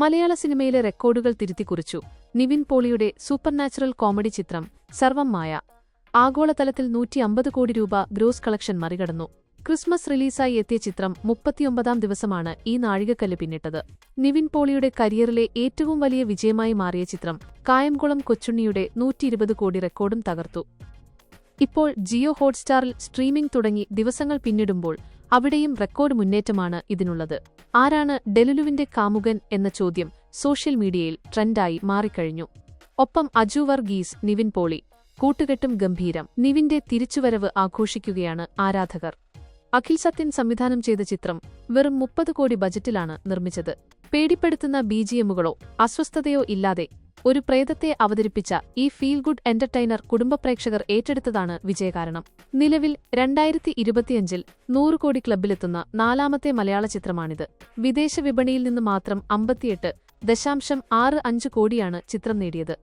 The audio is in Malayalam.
മലയാള സിനിമയിലെ റെക്കോർഡുകൾ തിരുത്തിക്കുറിച്ചു. നിവിൻ പോളിയുടെ സൂപ്പർനാച്ചുറൽ കോമഡി ചിത്രം സർവം മായ. ആഗോളതലത്തിൽ നൂറ്റി അമ്പത് കോടി രൂപ ഗ്രോസ് കളക്ഷൻ മറികടന്നു. ക്രിസ്മസ് റിലീസായി എത്തിയ ചിത്രം മുപ്പത്തിയൊമ്പതാം ദിവസമാണ് ഈ നാഴികക്കല്ല് പിന്നിട്ടത്. നിവിൻ പോളിയുടെ കരിയറിലെ ഏറ്റവും വലിയ വിജയമായി മാറിയ ചിത്രം കായംകുളം കൊച്ചുണ്ണിയുടെ നൂറ്റിയിരുപത് കോടി റെക്കോർഡും തകർത്തു. ഇപ്പോൾ ജിയോ ഹോട്ട്സ്റ്റാറിൽ സ്ട്രീമിംഗ് തുടങ്ങി ദിവസങ്ങൾ പിന്നിടുമ്പോൾ അവിടെയും റെക്കോർഡ് മുന്നേറ്റമാണ് ഇതിനുള്ളത്. ആരാണ് ഡെലുലുവിന്റെ കാമുകൻ എന്ന ചോദ്യം സോഷ്യൽ മീഡിയയിൽ ട്രെൻഡായി മാറിക്കഴിഞ്ഞു. ഒപ്പം അജു വർഗീസ് നിവിൻ പോളി കൂട്ടുകെട്ടും ഗംഭീരം. നിവിന്റെ തിരിച്ചുവരവ് ആഘോഷിക്കുകയാണ് ആരാധകർ. അഖിൽ സത്യൻ സംവിധാനം ചെയ്ത ചിത്രം വെറും മുപ്പത് കോടി ബജറ്റിലാണ് നിർമ്മിച്ചത്. പേടിപ്പെടുത്തുന്ന ബിജിഎമ്മുകളോ അസ്വസ്ഥതയോ ഇല്ലാതെ ഒരു പ്രേതത്തെ അവതരിപ്പിച്ച ഈ ഫീൽ ഗുഡ് എന്റർടൈനർ കുടുംബ പ്രേക്ഷകർ ഏറ്റെടുത്തതാണ് വിജയകാരണം. നിലവിൽ രണ്ടായിരത്തി ഇരുപത്തിയഞ്ചിൽ നൂറ് കോടി ക്ലബിലെത്തുന്ന നാലാമത്തെ മലയാള ചിത്രമാണിത്. വിദേശ വിപണിയിൽ നിന്ന് മാത്രം അമ്പത്തിയെട്ട് ദശാംശം ആറ് അഞ്ച് കോടിയാണ് ചിത്രം നേടിയത്.